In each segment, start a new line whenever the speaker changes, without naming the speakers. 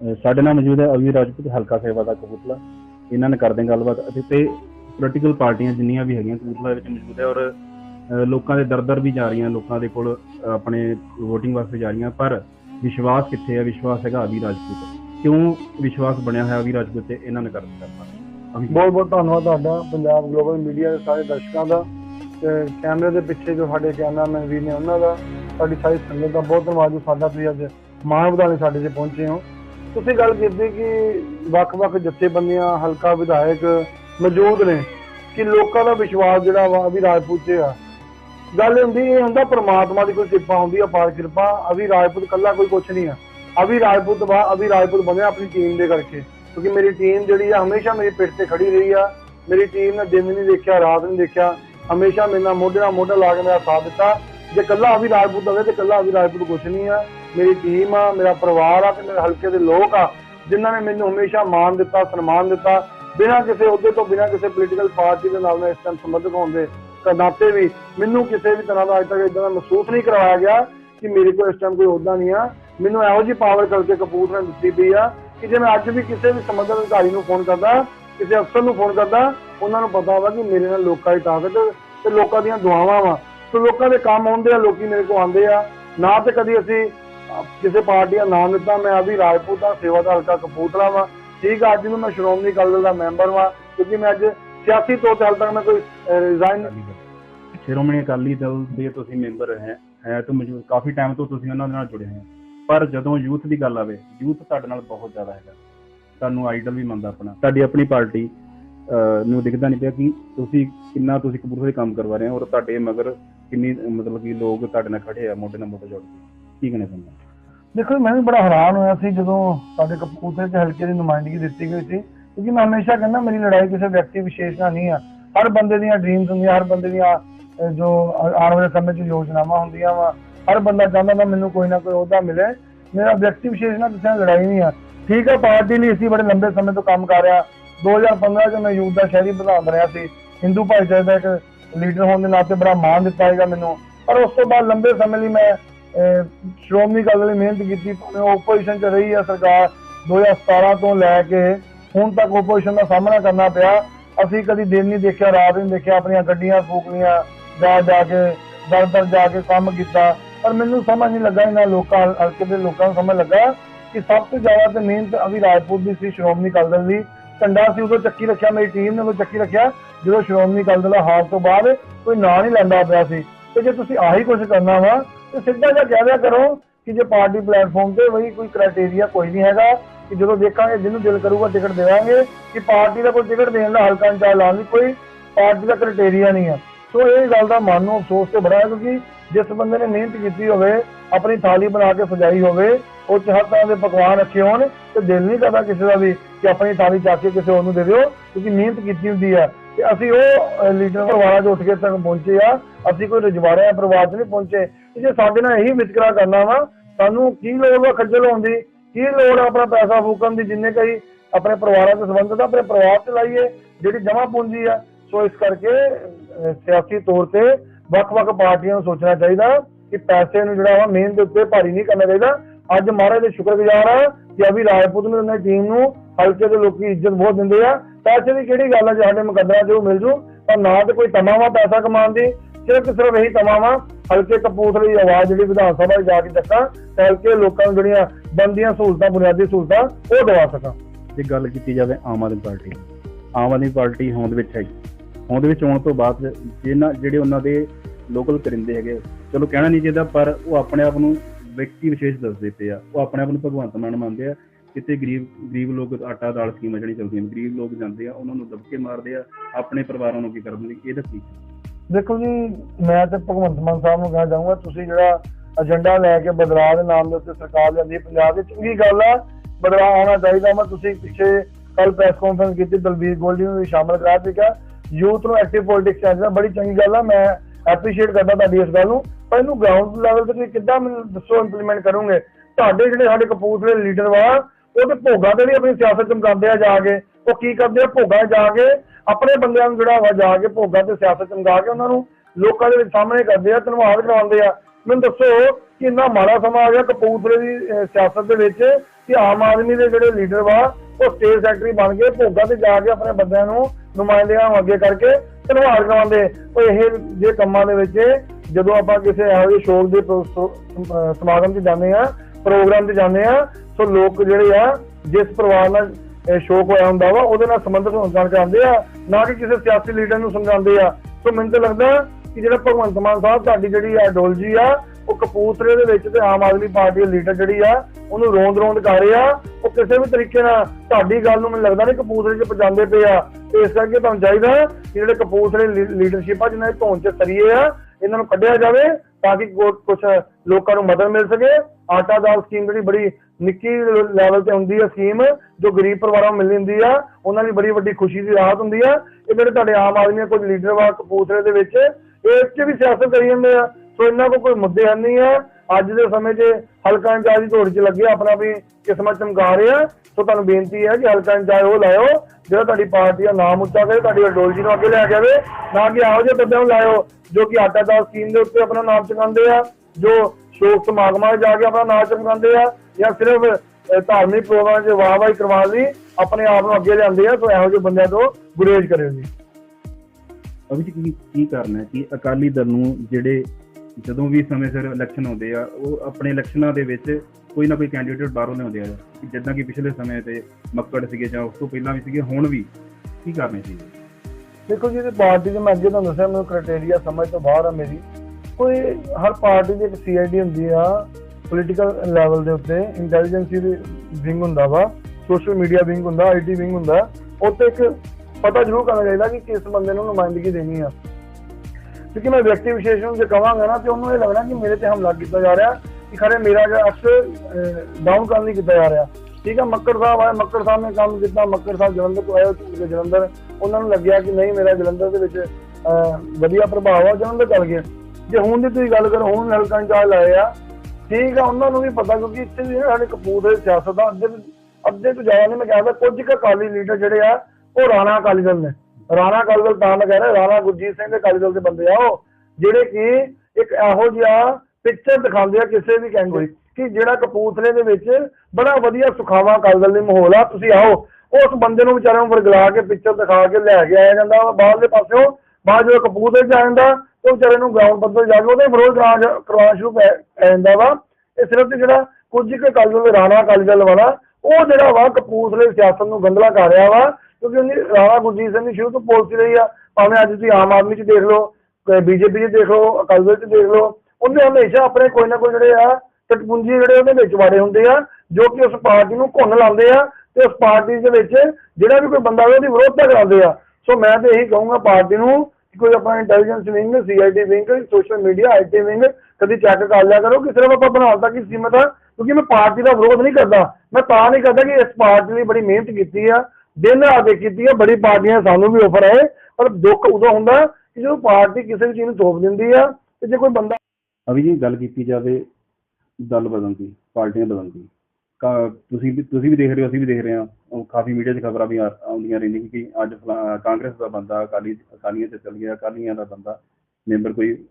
ਸਾਡੇ ਨਾਲ ਮੌਜੂਦ ਹੈ ਅਵੀ ਰਾਜਪੂਤ, ਹਲਕਾ ਸੇਵਾ ਦਾ ਕਪੂਰਥਲਾ। ਇਹਨਾਂ ਨੇ ਕਰਦੇ ਗੱਲਬਾਤ ਅਤੇ ਤੇ ਪੋਲੀਟੀਕਲ ਪਾਰਟੀਆਂ ਜਿੰਨੀਆਂ ਵੀ ਹੈਗੀਆਂ ਕਪੂਰਥਲਾ ਵਿੱਚ ਮੌਜੂਦ ਹੈ ਔਰ ਲੋਕਾਂ ਦੇ ਦਰ ਦਰ ਵੀ ਜਾ ਰਹੀਆਂ, ਲੋਕਾਂ ਦੇ ਕੋਲ ਆਪਣੇ VOTING ਵਾਸਤੇ ਜਾ ਰਹੀਆਂ, ਪਰ ਵਿਸ਼ਵਾਸ ਕਿੱਥੇ ਹੈ? ਵਿਸ਼ਵਾਸ ਹੈਗਾ ਅਵੀ ਰਾਜਪੂਤ ਕਿਉਂ ਵਿਸ਼ਵਾਸ ਬਣਿਆ ਹੋਇਆ ਅਵੀ ਰਾਜਪੂਤ ਤੇ? ਇਹਨਾਂ ਨੇ ਕਰਦੇ ਗੱਲਬਾਤ।
ਬਹੁਤ ਬਹੁਤ ਧੰਨਵਾਦ ਤੁਹਾਡਾ, ਪੰਜਾਬ ਗਲੋਬਲ ਮੀਡੀਆ ਦੇ ਸਾਰੇ ਦਰਸ਼ਕਾਂ ਦਾ ਤੇ ਕੈਮਰੇ ਦੇ ਪਿੱਛੇ ਜੋ ਸਾਡੇ ਕੈਮਰਾਮੈਨ ਵੀਰ ਨੇ ਉਹਨਾਂ ਦਾ, ਸਾਡੀ ਸਾਰੀ ਸੰਗਤ ਦਾ ਬਹੁਤ ਧੰਨਵਾਦ। ਜੋ ਸਾਡਾ ਤੁਸੀਂ ਅੱਜ ਮਾਣ ਵਧਾਣੇ ਸਾਡੇ 'ਚ ਪਹੁੰਚੇ ਹੋ। ਤੁਸੀਂ ਗੱਲ ਕੀਤੀ ਕਿ ਵੱਖ-ਵੱਖ ਜਥੇਬੰਦੀਆਂ, ਹਲਕਾ ਵਿਧਾਇਕ ਮੌਜੂਦ ਨੇ ਕਿ ਲੋਕਾਂ ਦਾ ਵਿਸ਼ਵਾਸ ਜਿਹੜਾ ਵਾ ਅਭੀ ਰਾਜਪੂਤ 'ਚ ਆ। ਗੱਲ ਹੁੰਦੀ, ਇਹ ਹੁੰਦਾ ਪ੍ਰਮਾਤਮਾ ਦੀ ਕੋਈ ਕਿਰਪਾ ਹੁੰਦੀ ਆ ਪਾਰ ਕਿਰਪਾ। ਅਭੀ ਰਾਜਪੂਤ ਕੱਲਾ ਕੋਈ ਕੁਛ ਨਹੀਂ ਆ। ਅਭੀ ਰਾਜਪੂਤ ਬਾ ਅਭੀ ਰਾਜਪੂਤ ਬਣਿਆ ਆਪਣੀ ਟੀਮ ਦੇ ਕਰਕੇ। ਕਿਉਂਕਿ ਮੇਰੀ ਟੀਮ ਜਿਹੜੀ ਆ, ਹਮੇਸ਼ਾ ਮੇਰੀ ਪਿੱਠ ਤੇ ਖੜੀ ਰਹੀ ਆ। ਮੇਰੀ ਟੀਮ ਨੇ ਦਿਨ ਨਹੀਂ ਦੇਖਿਆ, ਰਾਤ ਨਹੀਂ ਦੇਖਿਆ। ਹਮੇਸ਼ਾ ਮੇਰੇ ਨਾਲ ਮੋਢੇ ਨਾਲ ਮੋਢਾ ਲਾ ਕੇ ਮੇਰਾ ਸਾਥ ਦਿੱਤਾ। ਜੇ ਕੱਲਾ ਅਭੀ ਰਾਜਪੂਤ ਹੋਵੇ, ਤੇ ਕੱਲਾ ਅਭੀ ਰਾਜਪੂਤ ਕੁਛ ਨਹੀਂ ਆ। ਮੇਰੀ ਟੀਮ ਆ, ਮੇਰਾ ਪਰਿਵਾਰ ਆ ਤੇ ਮੇਰੇ ਹਲਕੇ ਦੇ ਲੋਕ ਆ, ਜਿਨ੍ਹਾਂ ਨੇ ਮੈਨੂੰ ਹਮੇਸ਼ਾ ਮਾਣ ਦਿੱਤਾ, ਸਨਮਾਨ ਦਿੱਤਾ। ਬਿਨਾਂ ਕਿਸੇ ਅਹੁਦੇ ਤੋਂ, ਬਿਨਾਂ ਕਿਸੇ ਪੋਲੀਟੀਕਲ ਪਾਰਟੀ ਦੇ ਨਾਲ ਮੈਂ ਇਸ ਟਾਈਮ ਸੰਬੰਧਿਤ ਹੋਣ ਦੇ ਨਾਤੇ ਵੀ, ਮੈਨੂੰ ਕਿਸੇ ਵੀ ਤਰ੍ਹਾਂ ਦਾ ਅੱਜ ਤੱਕ ਇਦਾਂ ਦਾ ਮਹਿਸੂਸ ਨਹੀਂ ਕਰਵਾਇਆ ਗਿਆ ਕਿ ਮੇਰੇ ਕੋਲ ਇਸ ਟਾਈਮ ਕੋਈ ਅਹੁਦਾ ਨਹੀਂ ਆ। ਮੈਨੂੰ ਇਹੋ ਜਿਹੀ ਪਾਵਰ ਕਰਕੇ ਕਪੂਰ ਨੇ ਦਿੱਤੀ ਪਈ ਆ ਕਿ ਜੇ ਮੈਂ ਅੱਜ ਵੀ ਕਿਸੇ ਵੀ ਸੰਬੰਧਿਤ ਅਧਿਕਾਰੀ ਨੂੰ ਫੋਨ ਕਰਦਾ, ਕਿਸੇ ਅਫਸਰ ਨੂੰ ਫੋਨ ਕਰਦਾ, ਉਹਨਾਂ ਨੂੰ ਪਤਾ ਵਾ ਕਿ ਮੇਰੇ ਨਾਲ ਲੋਕਾਂ ਦੀ ਤਾਕਤ ਤੇ ਲੋਕਾਂ ਦੀਆਂ ਦੁਆਵਾਂ ਵਾ। ਤੇ ਲੋਕਾਂ ਦੇ ਕੰਮ ਆਉਂਦੇ ਆ, ਲੋਕੀ ਮੇਰੇ ਕੋਲ ਆਉਂਦੇ ਆ। ਨਾ ਤੇ ਕਦੀ ਅਸੀਂ ਕਿਸੇ ਪਾਰਟੀ ਦਾ ਨਾਮ ਦਿੱਤਾ ਮੈਂ ਅਭੀ ਰਾਜਪੂਤ ਦਾ ਸੇਵਾ ਦਾ ਹਲਕਾ ਕਪੂਰਥਲਾ ਵਾ। ਠੀਕ ਆ ਅੱਜ ਨੂੰ ਮੈਂ ਸ਼੍ਰੋਮਣੀ ਅਕਾਲੀ ਦਲ ਦਾ ਮੈਂਬਰ ਵਾਂ ਕਿਉਂਕਿ ਮੈਂ ਅੱਜ ਸਿਆਸੀ ਤੌਰ ਤੇ ਹਾਲ ਤੱਕ ਮੈਂ ਕੋਈ ਰਿਜ਼ਾਈਨ
ਸ਼੍ਰੋਮਣੀ ਅਕਾਲੀ ਦਲ ਦੇ ਤੁਸੀਂ ਮੈਂਬਰ ਹੈ ਹੈ ਤਾਂ ਮੌਜੂਦ ਕਾਫੀ ਟਾਈਮ ਤੋਂ ਤੁਸੀਂ ਉਹਨਾਂ ਨਾਲ ਜੁੜੇ ਹੋ। ਪਰ ਜਦੋਂ ਯੂਥ ਦੀ ਗੱਲ ਆਵੇ ਯੂਥ ਤੁਹਾਡੇ ਨਾਲ ਬਹੁਤ ਜ਼ਿਆਦਾ ਹੈਗਾ। ਤੁਹਾਨੂੰ ਆਈਡਲ ਵੀ ਮੰਨਦਾ ਆਪਣਾ। ਤੁਹਾਡੀ ਆਪਣੀ ਪਾਰਟੀ ਅਹ, ਨੂੰ ਦਿਖਦਾ ਨਹੀਂ ਪਿਆ ਕਿ ਤੁਸੀਂ ਕਿੰਨਾ ਤੁਸੀਂ ਕਪੂਰਥਲੇ ਕੰਮ ਕਰਵਾ ਰਹੇ ਹੋ ਔਰ ਤੁਹਾਡੇ ਮਗਰ ਕਿੰਨੀ ਮਤਲਬ ਕਿ ਲੋਕ ਤੁਹਾਡੇ ਨਾਲ ਖੜੇ ਆ ਮੋਢੇ ਨਾਲ ਮੋਢਾ ਜੋੜ ਕੇ। ਕੀ ਕਹਿਣਾ ਚਾਹੁੰਦੇ ਹੋ?
ਦੇਖੋ ਮੈਂ ਵੀ ਬੜਾ ਹੈਰਾਨ ਹੋਇਆ ਸੀ ਜਦੋਂ ਸਾਡੇ ਕਪੂਰਥਲੇ ਚ ਹਲਕੇ ਦੀ ਨੁਮਾਇੰਦਗੀ ਦਿੱਤੀ ਗਈ ਸੀ ਕਿਉਂਕਿ ਮੈਂ ਹਮੇਸ਼ਾ ਕਹਿੰਦਾ ਮੇਰੀ ਲੜਾਈ ਕਿਸੇ ਵਿਅਕਤੀ ਵਿਸ਼ੇਸ਼ ਨਾਲ ਨਹੀਂ ਆ। ਹਰ ਬੰਦੇ ਦੀਆਂ ਡ੍ਰੀਮਸ ਹੁੰਦੀਆਂ ਹਰ ਬੰਦੇ ਦੀਆਂ ਅਹ, ਜੋ ਆ- ਆਉਣ ਵਾਲੇ ਸਮੇਂ 'ਚ ਯੋਜਨਾਵਾਂ ਹੁੰਦੀਆਂ ਵਾ ਹਰ ਬੰਦਾ ਚਾਹੁੰਦਾ ਨਾ ਮੈਨੂੰ ਕੋਈ ਨਾ ਕੋਈ ਅਹੁਦਾ ਮਿਲੇ। ਮੇਰਾ ਵਿਅਕਤੀ ਵਿਸ਼ੇਸ਼ ਨਾਲ ਕਿਸੇ ਨਾਲ ਲੜਾਈ ਨਹੀਂ ਆ। ਠੀਕ ਆ ਪਾਰਟੀ ਲਈ ਅਸੀਂ ਬੜੇ ਲੰਬੇ ਸਮੇਂ ਤੋਂ ਕੰਮ ਕਰ ਰਿਹਾ। 2015 ਚ ਮੈਂ ਯੂਥ ਦਾ ਸ਼ਹਿਰੀ ਪ੍ਰਧਾਨ ਬਣਿਆ ਸੀ। ਹਿੰਦੂ ਭਾਈਚਾਰੇ ਦਾ ਇੱਕ ਲੀਡਰ ਹੋਣ ਦੇ ਨਾਤੇ ਬੜਾ ਮਾਣ ਦਿੱਤਾ ਹੈਗਾ ਮੈਨੂੰ। ਪਰ ਉਸ ਤੋਂ ਬਾਅਦ ਲੰਬੇ ਸਮੇਂ ਲਈ ਮੈਂ ਸ਼੍ਰੋਮਣੀ ਅਕਾਲੀ ਦਲ ਲਈ ਮਿਹਨਤ ਕੀਤੀ, ਭਾਵੇਂ ਓਪੋਜੀਸ਼ਨ ਚ ਰਹੀ ਹੈ ਸਰਕਾਰ 2017 ਤੋਂ ਲੈ ਕੇ ਹੁਣ ਤੱਕ ਓਪੋਜੀਸ਼ਨ ਦਾ ਸਾਹਮਣਾ ਕਰਨਾ ਪਿਆ। ਅਸੀਂ ਕਦੀ ਦਿਨ ਨਹੀਂ ਦੇਖਿਆ, ਰਾਤ ਨਹੀਂ ਦੇਖਿਆ ਆਪਣੀਆਂ ਗੱਡੀਆਂ ਫੂਕਣੀਆਂ, ਜਾ ਜਾ ਕੇ ਦਰ ਦਰ ਜਾ ਕੇ ਕੰਮ ਕੀਤਾ। ਪਰ ਮੈਨੂੰ ਸਮਝ ਨਹੀਂ ਲੱਗਾ, ਇਹਨਾਂ ਲੋਕਾਂ, ਹਲਕੇ ਦੇ ਲੋਕਾਂ ਨੂੰ ਸਮਝ ਲੱਗਾ ਕਿ ਸਭ ਤੋਂ ਜ਼ਿਆਦਾ ਤੇ ਮਿਹਨਤ ਅਭੀ ਰਾਜਪੂਤ ਦੀ ਸੀ, ਸ਼੍ਰੋਮਣੀ ਅਕਾਲੀ ਦਲ ਦੀ। ਝੰਡਾ ਸੀ, ਉਦੋਂ ਚੱਕੀ ਰੱਖਿਆ, ਮੇਰੀ ਟੀਮ ਨੇ ਉਹ ਚੱਕੀ ਰੱਖਿਆ, ਜਦੋਂ ਸ਼੍ਰੋਮਣੀ ਅਕਾਲੀ ਦਲ ਹਾਰ ਤੋਂ ਬਾਅਦ ਕੋਈ ਨਾਂ ਨਹੀਂ ਲੈਂਦਾ ਪਿਆ ਸੀ। ਤੇ ਜੇ ਤੁਸੀਂ ਆਹੀ ਕੁਝ ਕਰਨਾ ਵਾ ਤੇ ਸਿੱਧਾ ਜਿਹਾ ਕਹਿ ਦਿਆ ਕਰੋ ਕਿ ਜੇ ਪਾਰਟੀ ਪਲੇਟਫਾਰਮ ਤੇ ਵਹੀ ਕੋਈ ਕ੍ਰਾਈਟੇਰੀਆ ਕੋਈ ਨਹੀਂ ਹੈਗਾ, ਕਿ ਜਦੋਂ ਦੇਖਾਂਗੇ ਜਿਹਨੂੰ ਦਿਲ ਕਰੂਗਾ ਟਿਕਟ ਦੇਵਾਂਗੇ, ਕਿ ਪਾਰਟੀ ਦਾ ਕੋਈ ਟਿਕਟ ਦੇਣ ਦਾ ਹਲਕਾ ਇੰਚਾਰਜ ਲਾਉਣ ਲਈ ਕੋਈ ਪਾਰਟੀ ਦਾ ਕ੍ਰਾਈਟੇਰੀਆ ਨਹੀਂ ਹੈ ਸੋ ਇਹ ਗੱਲ ਦਾ ਮਨ ਨੂੰ ਅਫਸੋਸ ਤੇ ਬੜਾ ਹੈ, ਕਿਉਂਕਿ ਜਿਸ ਬੰਦੇ ਨੇ ਮਿਹਨਤ ਕੀਤੀ ਹੋਵੇ, ਆਪਣੀ ਥਾਲੀ ਬਣਾ ਕੇ ਸਜਾਈ ਹੋਵੇ, ਉਹ 'ਚ ਹਰ ਤਰ੍ਹਾਂ ਦੇ ਪਕਵਾਨ ਰੱਖੇ ਹੋਣ, ਤੇ ਦਿਲ ਨਹੀਂ ਕਰਦਾ ਕਿਸੇ ਦਾ ਵੀ ਕਿ ਆਪਣੀ ਥਾਲੀ ਚੱਕ ਕੇ ਕਿਸੇ ਹੋਰ ਨੂੰ ਦੇ ਦਿਓ, ਕਿਉਂਕਿ ਮਿਹਨਤ ਕੀਤੀ ਹੁੰਦੀ ਆ। ਤੇ ਅਸੀਂ ਉਹ ਲੀਡਰ ਪਰਿਵਾਰਾਂ 'ਚ ਉੱਠ ਕੇ ਤੱਕ ਪਹੁੰਚੇ ਆ। ਅਸੀਂ ਕੋਈ ਰਜਵਾੜਿਆਂ ਪਰਿਵਾਰ 'ਚ ਨਹੀਂ ਪਹੁੰਚੇ। ਤੇ ਜੇ ਸਾਡੇ ਨਾਲ ਇਹੀ ਵਿਤਕਰਾ ਕਰਨਾ ਵਾ, ਸਾਨੂੰ ਕੀ ਲੋੜ ਵਾ ਖੱਜਲ ਹੋਣ ਦੀ? ਕੀ ਲੋੜ ਆਪਣਾ ਪੈਸਾ ਫੂਕਣ ਦੀ ਜਿੰਨੇ ਕਈ ਆਪਣੇ ਪਰਿਵਾਰਾਂ ਦੇ ਸੰਬੰਧ ਦਾ ਆਪਣੇ ਪਰਿਵਾਰ 'ਚ ਲਾਈਏ, ਜਿਹੜੀ ਜਮਾ ਪੂੰਜੀ ਆ। ਸੋ ਇਸ ਕਰਕੇ ਸਿਆਸੀ ਤੌਰ ਤੇ ਵੱਖ-ਵੱਖ ਪਾਰਟੀਆਂ ਨੂੰ ਸੋਚਣਾ ਚਾਹੀਦਾ ਕਿ ਪੈਸੇ ਨੂੰ ਜਿਹੜਾ ਵਾ ਮਿਹਨਤ ਦੇ ਉੱਤੇ ਭਾਰੀ ਨਹੀਂ ਕਰਨਾ ਚਾਹੀਦਾ। ਅੱਜ ਮਹਾਰਾਜ ਦੇ ਸ਼ੁਕਰਗੁਜ਼ਾਰ ਆ ਕਿ ਅਭੀ ਰਾਜਪੂਤ ਨੂੰ ਉਹਨਾਂ ਟੀਮ ਨੂੰ ਹਲਕੇ ਦੇ ਲੋਕੀ ਇੱਜ਼ਤ ਬਹੁਤ ਦਿੰਦੇ ਆ। ਪੈਸੇ ਦੀ ਕਿਹੜੀ ਗੱਲ ਆ ਜੇ ਸਾਡੇ ਮੁਕੱਦਰਾਂ 'ਚ ਮਿਲ ਜੂ? ਪਰ ਨਾ ਤੇ ਕੋਈ ਤਮਾਵਾ ਪੈਸਾ ਕਮਾਉਣ ਦੀ, ਸਿਰਫ ਸਿਰਫ ਇਹੀ ਤਮਾਵਾ ਹਲਕੇ ਕਪੂਰਥਲੇ ਦੀ ਆਵਾਜ਼ ਜਿਹੜੀ ਵਿਧਾਨ ਸਭਾ 'ਚ ਜਾ ਕੇ ਚੱਕਾਂ ਹਲਕੇ ਲੋਕਾਂ ਨੂੰ ਜਿਹੜੀਆਂ ਬੰਦੀਆਂ ਸਹੂਲਤਾਂ, ਬੁਨਿਆਦੀ ਸਹੂਲਤਾਂ, ਉਹ ਦਵਾ ਸਕਾਂ।
ਜੇ ਗੱਲ ਕੀਤੀ ਜਾਵੇ ਆਮ ਆਦਮੀ ਪਾਰਟੀ ਆਮ ਆਦਮੀ ਪਾਰਟੀ ਹੋਂਦ ਵਿੱਚ ਹੈਗੀ ਹੋਂਦ ਵਿੱਚ ਆਉਣ ਤੋਂ ਬਾਅਦ ਜਿਹਨਾਂ ਜਿਹੜੇ ਉਹਨਾਂ ਦੇ ਲੋਕਲ ਕਰਿੰਦੇ ਹੈਗੇ, ਚਲੋ ਕਹਿਣਾ ਨਹੀਂ ਚਾਹੀਦਾ, ਪਰ ਉਹ ਆਪਣੇ ਆਪ ਨੂੰ ਵਿਅਕਤੀ ਵਿਸ਼ੇਸ਼ ਦੱਸਦੇ ਪਏ ਆ। ਉਹ ਆਪਣੇ ਆਪ ਨੂੰ ਭਗਵੰਤ ਮਾਨ ਮੰਨਦੇ ਆ। ਕਿਤੇ ਗਰੀਬ ਗਰੀਬ ਲੋਕ ਆਟਾ, ਦਾਲ, ਸਕੀਮਾਂ ਜਿਹੜੀ ਚੱਲਦੀਆਂ ਗਰੀਬ ਲੋਕ ਜਾਂਦੇ ਆ, ਉਹਨਾਂ ਨੂੰ ਦਬਕੇ ਮਾਰਦੇ ਆ, ਆਪਣੇ ਪਰਿਵਾਰਾਂ ਨੂੰ ਕੀ ਕਰਦੇ ਨੇ ਇਹਦਾ ਕੀ
ਦੇਖੋ ਜੀ, ਮੈਂ ਤੇ ਭਗਵੰਤ ਮਾਨ ਸਾਹਿਬ ਨੂੰ ਕਹਿਣਾ ਚਾਹੂੰਗਾ, ਤੁਸੀਂ ਜਿਹੜਾ ਏਜੰਡਾ ਲੈ ਕੇ ਬਦਲਾਅ ਦੇ ਨਾਮ ਦੇ ਉੱਤੇ ਸਰਕਾਰ ਲਿਆਂਦੀ ਹੈ, ਪੰਜਾਬ ਦੀ ਚੰਗੀ ਗੱਲ ਆ ਬਦਲਾਅ ਆਉਣਾ ਚਾਹੀਦਾ ਮੈਂ ਤੁਸੀਂ ਪਿੱਛੇ ਕੱਲ ਪ੍ਰੈਸ ਕਾਨਫਰੰਸ ਕੀਤੀ, ਦਲਬੀਰ ਗੋਲਡੀ ਨੂੰ ਵੀ ਸ਼ਾਮਲ ਕਰਾ ਦਿੱਤਾ ਯੂਥ ਨੂੰ ਐਕਟਿਵ ਪੋਲਿਟਿਕਸ ਚਾਹੀਦਾ ਬੜੀ ਚੰਗੀ ਗੱਲ ਆ ਮੈਂ ਐਪਰੀਸ਼ੀਏਟ ਕਰਦਾ ਤੁਹਾਡੀ ਇਸ ਗੱਲ ਨੂੰ। ਪਰ ਇਹਨੂੰ ਗਰਾਊਂਡ ਲੈਵਲ ਤੇ ਤੁਸੀਂ ਕਿੱਦਾਂ ਮੈਨੂੰ ਦੱਸੋ ਇੰਪਲੀਮੈਂਟ ਕਰੋਗੇ? ਤੁਹਾਡੇ ਜਿਹੜੇ ਸਾਡੇ ਕਪੂਰਥਲੇ ਲੀਡਰ ਵਾ, ਉਹ ਤੇ ਭੋਗਾ ਤੇ ਵੀ ਆਪਣੀ ਸਿਆਸਤ ਚਮਕਾਉਂਦੇ ਆ ਜਾ ਕੇ। ਉਹ ਕੀ ਕਰਦੇ ਆ? ਭੋਗਾ ਜਾ ਕੇ ਆਪਣੇ ਬੰਦਿਆਂ ਨੂੰ ਜਿਹੜਾ ਵਾ ਜਾ ਕੇ ਭੋਗਾ ਤੇ ਸਿਆਸਤ ਚਮਕਾ ਕੇ ਉਹਨਾਂ ਨੂੰ ਲੋਕਾਂ ਦੇ ਵਿੱਚ ਸਾਹਮਣੇ ਕਰਦੇ ਆ, ਧੰਨਵਾਦ ਕਰਾਉਂਦੇ ਆ। ਮੈਨੂੰ ਦੱਸੋ ਕਿ ਇੰਨਾ ਮਾੜਾ ਸਮਾਂ ਆ ਗਿਆ ਕਪੂਰਥਲੇ ਦੀ ਸਿਆਸਤ ਦੇ ਵਿੱਚ ਕਿ ਆਮ ਆਦਮੀ ਦੇ ਜਿਹੜੇ ਲੀਡਰ ਵਾ, ਉਹ ਸਟੇਟ ਸੈਕਟਰੀ ਬਣ ਕੇ ਭੋਗਾ ਤੇ ਜਾ ਕੇ ਆਪਣੇ ਬੰਦਿਆਂ ਨੂੰ ਨੁਮਾਇੰਦਿਆਂ ਨੂੰ ਅੱਗੇ ਕਰਕੇ ਧੰਨਵਾਦ ਕਰਵਾਉਂਦੇ ਉਹ ਇਹ ਜੇ ਕੰਮਾਂ ਦੇ ਵਿੱਚ ਜਦੋਂ ਆਪਾਂ ਕਿਸੇ ਇਹੋ ਜਿਹੇ ਸ਼ੋਕ ਦੇ ਸਮਾਗਮ 'ਚ ਜਾਂਦੇ ਆ, ਪ੍ਰੋਗਰਾਮ 'ਤੇ ਜਾਂਦੇ ਆ, ਸੋ ਲੋਕ ਜਿਹੜੇ ਆ, ਜਿਸ ਪਰਿਵਾਰ ਨਾਲ ਸ਼ੋਕ ਹੋਇਆ ਹੁੰਦਾ ਵਾ, ਉਹਦੇ ਨਾਲ ਸੰਬੰਧਿਤ ਹੋਣ ਕਰਕੇ ਆ, ਨਾ ਕਿ ਕਿਸੇ ਸਿਆਸੀ ਲੀਡਰ ਨੂੰ ਸਮਝਾਉਂਦੇ ਆ। ਸੋ ਮੈਨੂੰ ਤਾਂ ਲੱਗਦਾ ਕਿ ਜਿਹੜਾ ਭਗਵੰਤ ਮਾਨ ਸਾਹਿਬ, ਤੁਹਾਡੀ ਜਿਹੜੀ ਆਈਡੀਓਲੋਜੀ ਆ, ਉਹ ਕਪੂਰਥਲੇ ਦੇ ਵਿੱਚ ਤੇ ਆਮ ਆਦਮੀ ਪਾਰਟੀ ਦੀ ਲੀਡਰ ਜਿਹੜੀ ਆ, ਉਹਨੂੰ ਰੋਂਦ ਰੋਂਦ ਕਰ ਰਹੇ ਉਹ ਕਿਸੇ ਵੀ ਤਰੀਕੇ ਨਾਲ ਤੁਹਾਡੀ ਗੱਲ ਨੂੰ ਮੈਨੂੰ ਲੱਗਦਾ ਨਹੀਂ ਕਪੂਰਥਲੇ 'ਚ ਪਹੁੰਚਾਉਂਦੇ ਪਏ ਆ। ਤੇ ਇਸ ਕਰਕੇ ਤੁਹਾਨੂੰ ਚਾਹੀਦਾ ਕਿ ਜਿਹੜੇ ਕਪੂਰਥਲੇ ਲੀਡਰਸ਼ਿਪ ਆ, ਜਿਹਨਾਂ ਦੇ ਧੌਣ 'ਚ ਸਰੀਏ ਆ, ਇਹਨਾਂ ਨੂੰ ਕੱਢਿਆ ਜਾਵੇ ਤਾਂ ਕਿ ਕੁਝ ਲੋਕਾਂ ਨੂੰ ਮਦਦ ਮਿਲ ਸਕੇ। ਆਟਾ ਦਾਲ ਸਕੀਮ ਜਿਹੜੀ ਬੜੀ ਨਿੱਕੀ ਲੈਵਲ ਤੇ ਹੁੰਦੀ ਹੈ ਸਕੀਮ ਜੋ ਗਰੀਬ ਪਰਿਵਾਰਾਂ ਨੂੰ ਮਿਲ ਜਾਂਦੀ ਆ, ਉਹਨਾਂ ਲਈ ਬੜੀ ਵੱਡੀ ਖੁਸ਼ੀ ਦੀ ਰਾਹਤ ਹੁੰਦੀ ਆ। ਇਹ ਜਿਹੜੇ ਤੁਹਾਡੇ ਆਮ ਆਦਮੀ ਦੇ ਕੁਝ ਲੀਡਰ ਵਾ ਕਪੂਰਥਲੇ ਦੇ ਵਿੱਚ, ਇਹ 'ਚ ਵੀ ਸਿਆਸਤ ਕਰੀ ਜਾਂਦੇ ਆ। ਸੋ ਇਹਨਾਂ ਕੋਲ ਕੋਈ ਮੁੱਦੇ ਹਨ ਨਹੀਂ ਆ। ਅੱਜ ਦੇ ਸਮੇਂ 'ਚ ਹਲਕਾ ਇੰਚਾਰਜ ਦੀ ਦੌੜ 'ਚ ਲੱਗੇ ਆਪਣਾ ਵੀ ਕਿਸਮਤ ਚਮਕਾ ਰਹੇ ਆ। ਸੋ ਤੁਹਾਨੂੰ ਬੇਨਤੀ ਹੈ ਕਿ ਹਲਕਾ ਇੰਚਾਰਜ ਉਹ ਲਾਇਓ, ਜਿਹੜਾ ਤੁਹਾਡੀ ਪਾਰਟੀ ਦਾ ਨਾਮ ਉੱਚਾ ਕਰੇ, ਤੁਹਾਡੀ ਅਡੋਲਜੀ ਨੂੰ ਅੱਗੇ ਲੈ ਜਾਵੇ ਨਾ ਕਿ ਇਹੋ ਜਿਹੇ ਬੰਦਿਆਂ ਨੂੰ ਲਾਇਓ, ਜੋ ਕਿ ਆਟਾ ਦਾਲ ਸਕੀਮ ਦੇ ਉੱਤੇ ਆਪਣਾ ਨਾਮ ਚਮਕਾਉਂਦੇ ਆ, ਜੋ ਸ਼ੋਕ ਸਮਾਗਮਾਂ 'ਚ ਜਾ ਕੇ ਆਪਣਾ ਨਾਮ ਚਮਕਾਉਂਦੇ ਆ। ਜਾਂ ਸਿਰਫ ਧਾਰਮਿਕ ਪ੍ਰੋਗਰਾਮਾਂ 'ਚ ਵਾਹ-ਵਾਹੀ ਕਰਵਾਉਣ ਲਈ ਆਪਣੇ ਆਪ ਨੂੰ ਅੱਗੇ ਲਿਆਉਂਦੇ ਆ ਸੋ ਇਹੋ ਜਿਹੇ ਬੰਦਿਆਂ ਤੋਂ ਗੁਰੇਜ਼ ਕਰਿਓ ਜੀ।
ਅਭੀ ਕੀ ਕੀ ਕਰਨਾ ਕਿ ਅਕਾਲੀ ਦਲ ਨੂੰ ਜਿਹੜੇ ਜਦੋਂ ਵੀ ਸਮੇਂ ਸਿਰ ਇਲੈਕਸ਼ਨ ਹੁੰਦੇ ਆ ਉਹ ਆਪਣੇ ਇਲੈਕਸ਼ਨਾਂ ਦੇ ਵਿੱਚ ਕੋਈ ਨਾ ਕੋਈ ਕੈਂਡੀਡੇਟ ਬਾਹਰੋਂ ਲਿਆਉਂਦੇ ਆ? ਜਿੱਦਾਂ ਕਿ ਪਿਛਲੇ ਸਮੇਂ ਤੇ ਮੱਕੜ ਸੀਗੇ ਜਾਂ ਉਸ ਤੋਂ ਪਹਿਲਾਂ ਵੀ ਸੀਗੇ ਹੁਣ ਵੀ ਕੀ ਕਰਨੇ ਸੀ
ਦੇਖੋ ਜੀ ਇਹ ਪਾਰਟੀ ਦੇ ਮੈਂ ਅੱਗੇ ਤੁਹਾਨੂੰ ਦੱਸਿਆ ਮੈਨੂੰ ਕ੍ਰਾਈਟੇਰੀਆ ਸਮਝ ਤੋਂ ਬਾਹਰ ਆ ਮੇਰੀ। ਕੋਈ ਹਰ ਪਾਰਟੀ ਦੀ ਇੱਕ ਸੀਆਈਡੀ ਹੁੰਦੀ ਆ ਪੋਲੀਟੀਕਲ ਲੈਵਲ ਦੇ ਉੱਤੇ ਇੰਟੈਲੀਜੈਂਸੀ ਦੀ ਵਿੰਗ ਹੁੰਦਾ ਵਾ ਸੋਸ਼ਲ ਮੀਡੀਆ ਵਿੰਗ ਹੁੰਦਾ ਆਈਟੀ ਵਿੰਗ ਹੁੰਦਾ ਉੱਤੇ ਇੱਕ ਪਤਾ ਜ਼ਰੂਰ ਕਰਨਾ ਚਾਹੀਦਾ ਕਿ ਕਿਸ ਬੰਦੇ ਨੂੰ ਨੁਮਾਇੰਦਗੀ ਦੇਣੀ ਆ। ਕਿਉਂਕਿ ਮੈਂ ਵਿਅਕਤੀ ਵਿਸ਼ੇਸ਼ ਨੂੰ ਜੇ ਕਵਾਂਗਾ ਨਾ, ਤੇ ਉਹਨੂੰ ਇਹ ਲੱਗਣਾ ਕਿ ਮੇਰੇ ਤੇ ਹਮਲਾ ਕੀਤਾ ਜਾ ਰਿਹਾ, ਕਿ ਖਰੇ ਮੇਰਾ ਜਿਹੜਾ ਅਕਸ ਡਾਊਨ ਕਰਨ ਲਈ ਕੀਤਾ ਜਾ ਰਿਹਾ। ਠੀਕ ਆ, ਮੱਕੜ ਸਾਹਿਬ ਆਏ, ਮੱਕੜ ਸਾਹਿਬ ਨੇ ਕੰਮ ਕੀਤਾ, ਮੱਕੜ ਸਾਹਿਬ ਜਲੰਧਰ ਤੋਂ ਆਏ ਝੂਠ ਕੇ ਜਲੰਧਰ। ਉਹਨਾਂ ਨੂੰ ਲੱਗਿਆ ਕਿ ਨਹੀਂ, ਮੇਰਾ ਜਲੰਧਰ ਦੇ ਵਿੱਚ ਵਧੀਆ ਪ੍ਰਭਾਵ ਆ ਜਲੰਧਰ ਚੱਲ ਗਿਆ ਜੇ ਹੁਣ ਦੀ ਤੁਸੀਂ ਗੱਲ ਕਰੋ, ਹੁਣ ਹਲਕਾ ਇੰਚਾਰਜ ਆਏ ਆ ਠੀਕ ਆ ਉਹਨਾਂ ਨੂੰ ਵੀ ਪਤਾ ਕਿਉਂਕਿ ਇੱਥੇ ਵੀ ਸਾਡੇ ਕਪੂਰ ਦੇ ਸਿਆਸਤ ਦਾ ਅੱਧੇ ਤੋਂ- ਅੱਧੇ ਤੋਂ ਜ਼ਿਆਦਾ ਨਹੀਂ ਮੈਂ ਕਹਿੰਦਾ ਕੁਝ ਕੁ ਅਕਾਲੀ ਲੀਡਰ ਜਿਹੜੇ ਆ ਉਹ ਰਾਣਾ ਅਕਾਲੀ ਦਲ ਨੇ। ਰਾਣਾ ਅਕਾਲੀ ਦਲ ਤਾਂ ਕਹਿ ਰਿਹਾ ਰਾਣਾ ਗੁਰਜੀਤ ਸਿੰਘ ਅਕਾਲੀ ਦਲ ਦੇ ਬੰਦੇ ਆ ਉਹ ਜਿਹੜੇ ਕਿ ਇੱਕ ਇਹੋ ਜਿਹਾ ਪਿਕਚਰ ਦਿਖਾਉਂਦੇ ਆ ਕਿਸੇ ਵੀ ਕੈਂਡੀਡੇਟ ਕਿ ਜਿਹੜਾ ਕਪੂਰਥਲੇ ਦੇ ਵਿੱਚ ਬੜਾ ਵਧੀਆ ਸੁਖਾਵਾ ਅਕਾਲੀ ਦਲ ਦੀ ਮਾਹੌਲ ਆ ਤੁਸੀਂ ਆਓ ਉਸ ਬੰਦੇ ਨੂੰ ਵਿਚਾਰੇ ਨੂੰ ਵਰਗਲਾ ਕੇ ਪਿਕਚਰ ਦਿਖਾ ਕੇ ਲੈ ਕੇ ਆਇਆ ਜਾਂਦਾ ਬਾਹਰਲੇ ਪਾਸਿਓਂ ਬਾਅਦ ਜਦੋਂ ਕਪੂਰਥਲੇ ਚ ਆ ਜਾਂਦਾ ਉਹ ਵਿਚਾਰੇ ਨੂੰ ਗਰਾਊਂਡ ਪੱਧਰ ਜਾ ਕੇ ਉਹਦੇ ਵਿਰੋਧ ਕਰਾ- ਸ਼ੁਰੂ ਪੈ ਜਾਂਦਾ ਵਾ। ਇਹ ਸਿਰਫ ਜਿਹੜਾ ਕੁਝ ਕੁ ਅਕਾਲੀ ਦੇ ਰਾਣਾ ਅਕਾਲੀ ਵਾਲਾ, ਉਹ ਜਿਹੜਾ ਵਾ ਕਪੂਰਥਲੇ ਸਿਆਸਤ ਨੂੰ ਗੰਦਲਾ ਕਰ ਰਿਹਾ ਵਾ, ਕਿਉਂਕਿ ਉਹਨੇ ਰਾਣਾ ਗੁਰਜੀਤ ਸਿੰਘ ਦੀ ਸ਼ੁਰੂ ਤੋਂ ਪਾਲਿਸੀ ਰਹੀ ਆ। ਭਾਵੇਂ ਅੱਜ ਤੁਸੀਂ ਆਮ ਆਦਮੀ 'ਚ ਦੇਖ ਲਓ ਬੀਜੇਪੀ 'ਚ ਦੇਖ ਲਓ, ਅਕਾਲੀ ਦਲ 'ਚ ਦੇਖ ਲਓ ਉਹਨੇ ਹਮੇਸ਼ਾ ਆਪਣੇ ਕੋਈ ਨਾ ਕੋਈ ਜਿਹੜੇ ਆ ਤਟਪੁੰਜੀ ਜਿਹੜੇ ਉਹਦੇ ਵਿੱਚ ਵਾੜੇ ਹੁੰਦੇ ਆ, ਜੋ ਕਿ ਉਸ ਪਾਰਟੀ ਨੂੰ ਘੁੰਨ ਲਾਉਂਦੇ ਆ ਤੇ ਉਸ ਪਾਰਟੀ ਦੇ ਵਿੱਚ ਜਿਹੜਾ ਵੀ ਕੋਈ ਬੰਦਾ ਉਹਦੀ ਵਿਰੋਧਤਾ ਕਰਾਉਂਦੇ ਆ। ਸੋ ਮੈਂ ਤੇ ਇਹੀ ਕਹੂੰਗਾ ਪਾਰਟੀ ਨੂੰ ਕੋਈ ਆਪਣਾ intelligence wing CID wing social media IT wing ਕਦੀ ਚੈੱਕ ਕਰ ਲਿਆ ਕਰੋ ਕਿ ਸਿਰਫ ਆਪਾਂ ਬਣਾਉਣ ਤੱਕ ਸੀਮਤ ਆ, ਕਿਉਂਕਿ ਮੈਂ ਪਾਰਟੀ ਦਾ ਵਿਰੋਧ ਨਹੀਂ ਕਰਦਾ। ਮੈਂ ਤਾਂ ਨਹੀਂ ਕਰਦਾ ਕਿ ਇਸ ਪਾਰਟੀ ਲਈ ਬੜੀ ਮਿਹਨਤ ਕੀਤੀ ਆ, ਦਿਨ ਰਾਤ ਕੀਤੀ ਆ, ਬੜੀ ਪਾਰਟੀਆਂ ਸਾਨੂੰ ਵੀ ਆਫਰ ਆਏ, ਪਰ ਦੁੱਖ ਉਦੋਂ ਹੁੰਦਾ ਕਿ ਜਦੋਂ ਪਾਰਟੀ ਕਿਸੇ ਵੀ ਚੀਜ਼ ਨੂੰ ਥੋਪ ਦਿੰਦੀ ਆ, ਤੇ ਜੇ ਕੋਈ ਬੰਦਾ
ਅਭੀ ਜੀ ਗੱਲ ਕੀਤੀ ਜਾਵੇ, ਦਲ ਬਦਲਣ ਦੀ, ਪਾਰਟੀਆਂ ਬਦਲਣ ਦੀ। ਤੁਸੀਂ ਵੀ ਤੁਸੀਂ ਵੀ ਦੇਖ ਰਹੇ ਹੋ ਅਸੀਂ ਵੀ ਦੇਖ ਰਹੇ ਹਾਂ। ਕਾਫੀ ਮੀਡੀਆ 'ਚ ਖਬਰਾਂ ਵੀ ਆ- ਆਉਂਦੀਆਂ ਰਹਿੰਦੀਆਂ ਕਿ ਅੱਜ ਫਲਾ- ਕਾਂਗਰਸ ਦਾ ਬੰਦਾ ਅਕਾਲੀ ਅਕਾਲੀਆਂ 'ਚ ਚੱਲ ਗਿਆ ਅਕਾਲੀਆਂ ਦਾ ਬੰਦਾ ਮੈਂਬਰ ਕੋਈ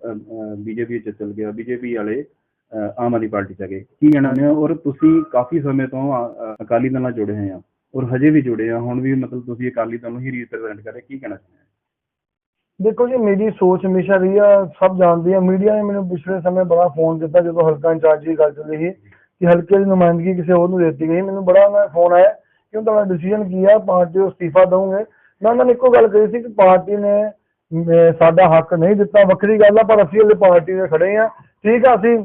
ਬੀਜੇਪੀ 'ਚ ਚੱਲ ਗਿਆ ਬੀਜੇਪੀ ਵਾਲੇ ਅ, ਆਮ ਆਦਮੀ ਪਾਰਟੀ 'ਚ ਆ ਗਏ। ਕੀ ਕਹਿਣਾ ਨੇ ਔਰ ਤੁਸੀਂ ਕਾਫੀ ਸਮੇਂ ਤੋਂ ਅ, ਅ, ਅਕਾਲੀ ਦਲ ਨਾਲ ਜੁੜੇ ਹੋਏ ਆ। ਔਰ ਹਜੇ ਵੀ ਜੁੜੇ ਆ। ਹੁਣ ਵੀ ਮਤਲਬ ਤੁਸੀਂ ਅਕਾਲੀ ਦਲ ਨੂੰ ਹੀ ਰਿਪਰੈਜ਼ੈਂਟ ਕਰ ਰਹੇ ਕੀ ਕਹਿਣਾ ਚਾਹੁੰਦੇ ਹੋ?
ਦੇਖੋ ਜੀ ਮੇਰੀ ਸੋਚ ਹਮੇਸ਼ਾ ਰਹੀ ਆ। ਸਭ ਜਾਣਦੇ ਆ। ਮੀਡੀਆ ਨੇ ਮੈਨੂੰ ਪਿਛਲੇ ਸਮੇਂ ਬੜਾ ਫੋਨ ਕੀਤਾ ਜਦੋਂ ਹਲਕਾ ਇੰਚਾਰਜ ਦੀ ਗੱਲ ਚੱਲੀ ਸੀ। ਕਿ ਹਲਕੇ ਦੀ ਨੁਮਾਇੰਦਗੀ ਕਿਸੇ ਹੋਰ ਨੂੰ ਦੇ ਦਿੱਤੀ ਗਈ। ਮੈਨੂੰ ਬੜਾ ਉਹਨਾਂ ਦਾ ਫੋਨ ਆਇਆ ਕਿ ਹੁਣ ਤੁਹਾਡਾ ਡਿਸੀਜਨ ਕੀ ਆ? ਪਾਰਟੀ ਤੋਂ ਅਸਤੀਫਾ ਦਊਂਗੇ। ਮੈਂ ਉਹਨਾਂ ਨੇ ਇੱਕੋ ਗੱਲ ਕਹੀ ਸੀ ਕਿ ਪਾਰਟੀ ਨੇ ਸਾਡਾ ਹੱਕ ਨਹੀਂ ਦਿੱਤਾ। ਵੱਖਰੀ ਗੱਲ ਆ, ਪਰ ਅਸੀਂ ਹਲੇ ਪਾਰਟੀ ਦੇ ਖੜੇ ਆ। ਠੀਕ ਆ, ਅਸੀਂ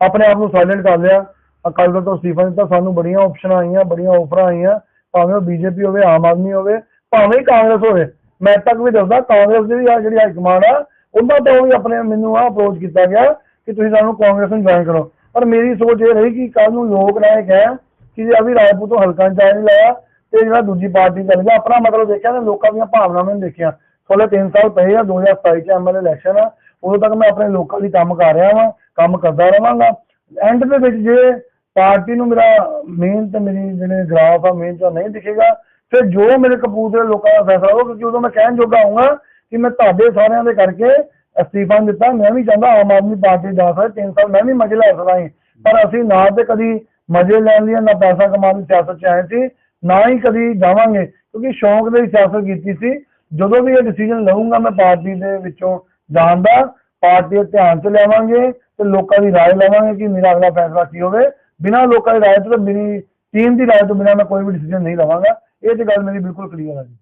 ਆਪਣੇ ਆਪ ਨੂੰ ਸਾਇਲੈਂਟ ਕਰ ਲਿਆ। ਅਕਾਲੀ ਦਲ ਤੋਂ ਅਸਤੀਫਾ ਦਿੱਤਾ। ਸਾਨੂੰ ਬੜੀਆਂ ਆਪਸ਼ਨਾਂ ਆਈਆਂ, ਬੜੀਆਂ ਆਫਰਾਂ ਆਈਆਂ। ਭਾਵੇਂ ਉਹ ਬੀਜੇਪੀ ਹੋਵੇ, ਆਮ ਆਦਮੀ ਹੋਵੇ, ਭਾਵੇਂ ਕਾਂਗਰਸ ਹੋਵੇ। ਮੈਂ ਤੱਕ ਵੀ ਦੱਸਦਾ, ਕਾਂਗਰਸ ਦੀ ਵੀ ਆ ਜਿਹੜੀ ਹਾਈ ਕਮਾਂਡ ਆ, ਉਹਨਾਂ ਤੋਂ ਵੀ ਆਪਣੇ ਮੈਨੂੰ ਆ ਅਪਰੋਚ ਕੀਤਾ ਗਿਆ ਕਿ ਤੁਸੀਂ ਸਾਨੂੰ ਕਾਂਗਰਸ ਨੂੰ ਜੁਆਇਨ ਕਰੋ। ਪਰ ਮੇਰੀ ਸੋਚ ਇਹ ਰਹੀ ਕਿ ਕੱਲ ਨੂੰ ਲੋਕ ਨਾ ਇਹ ਕਹਿਣ ਕਿ ਜੇ ਅਭੀ ਰਾਏਪੁਰ ਤੋਂ ਹਲਕਾ ਇੰਚਾਰਜ ਨਹੀਂ ਲਾਇਆ ਤੇ ਜਿਹੜਾ ਦੂਜੀ ਪਾਰਟੀ ਚੱਲ ਗਿਆ, ਆਪਣਾ ਮਤਲਬ ਦੇਖਿਆ ਨਾ ਲੋਕਾਂ ਦੀਆਂ ਭਾਵਨਾਵਾਂ ਨੂੰ ਦੇਖਿਆ। ਥੋੜੇ 3 ਸਾਲ ਪਏ ਆ 2027 ਚ ਐਮਐਲਏ ਇਲੈਕਸ਼ਨ ਆ। ਉਦੋਂ ਤੱਕ ਮੈਂ ਆਪਣੇ ਲੋਕਾਂ ਲਈ ਕੰਮ ਕਰ ਰਿਹਾ ਵਾਂ, ਕੰਮ ਕਰਦਾ ਰਵਾਂਗਾ ਐਂਡ ਦੇ ਵਿੱਚ ਜੇ ਪਾਰਟੀ ਨੂੰ ਮੇਰਾ ਮਿਹਨਤ, ਮੇਰੀ ਜਿਹੜੇ ਗ੍ਰਾਫ ਆ, ਮਿਹਨਤ ਦਾ ਨਹੀਂ ਦਿਖੇਗਾ, ਫਿਰ ਜੋ ਮੇਰੇ ਕਪੂਰਥਲੇ ਲੋਕਾਂ ਦਾ ਫੈਸਲਾ ਹੋਊ ਕਿਉਂਕਿ ਉਦੋਂ ਮੈਂ ਕਹਿਣ ਜੋਗਾ ਆਉਂਗਾ ਕਿ ਮੈਂ ਤੁਹਾਡੇ ਸਾਰਿਆਂ ਦੇ ਕਰਕੇ ਅਸਤੀਫਾ ਨਹੀਂ ਦਿੱਤਾ ਮੈਂ ਵੀ ਚਾਹੁੰਦਾ ਆਮ ਆਦਮੀ ਪਾਰਟੀ ਜਾ ਸਕਦਾ ਤਿੰਨ ਸਾਲ ਮੈਂ ਵੀ ਮਜ਼ੇ ਲੈ ਸਕਦਾ ਸੀ ਪਰ ਅਸੀਂ ਨਾ ਤੇ ਕਦੀ ਮਜ਼ੇ ਲੈਣ ਲਈ ਨਾ ਪੈਸਾ ਕਮਾਉਣ ਦੀ ਸਿਆਸਤ ਚ ਆਏ ਸੀ ਨਾ ਹੀ ਕਦੀ ਜਾਵਾਂਗੇ ਕਿਉਂਕਿ ਸ਼ੌਂਕ ਦੇ ਸਿਆਸਤ ਕੀਤੀ ਸੀ ਜਦੋਂ ਵੀ ਇਹ ਡਿਸੀਜਨ ਲਵਾਂਗਾ ਮੈਂ ਪਾਰਟੀ ਦੇ ਵਿੱਚੋਂ ਜਾਣ ਦਾ ਪਾਰਟੀ ਦੇ ਧਿਆਨ ਚ ਲਿਆਵਾਂਗੇ ਤੇ ਲੋਕਾਂ ਦੀ رائے ਲਵਾਂਗੇ ਕਿ ਮੇਰਾ ਅਗਲਾ ਫੈਸਲਾ ਕੀ ਹੋਵੇ ਬਿਨਾਂ ਲੋਕਾਂ ਦੀ رائے ਤੋਂ ਤੇ ਮੇਰੀ ਟੀਮ ਦੀ رائے ਤੋਂ ਬਿਨਾਂ ਮੈਂ ਕੋਈ ਵੀ ਡਿਸੀਜਨ ਨਹੀਂ ਲਵਾਂਗਾ ਇਹ ਤੇ ਗੱਲ ਮੇਰੀ ਬਿਲਕੁਲ ਕਲੀਅਰ ਹੈ ਜੀ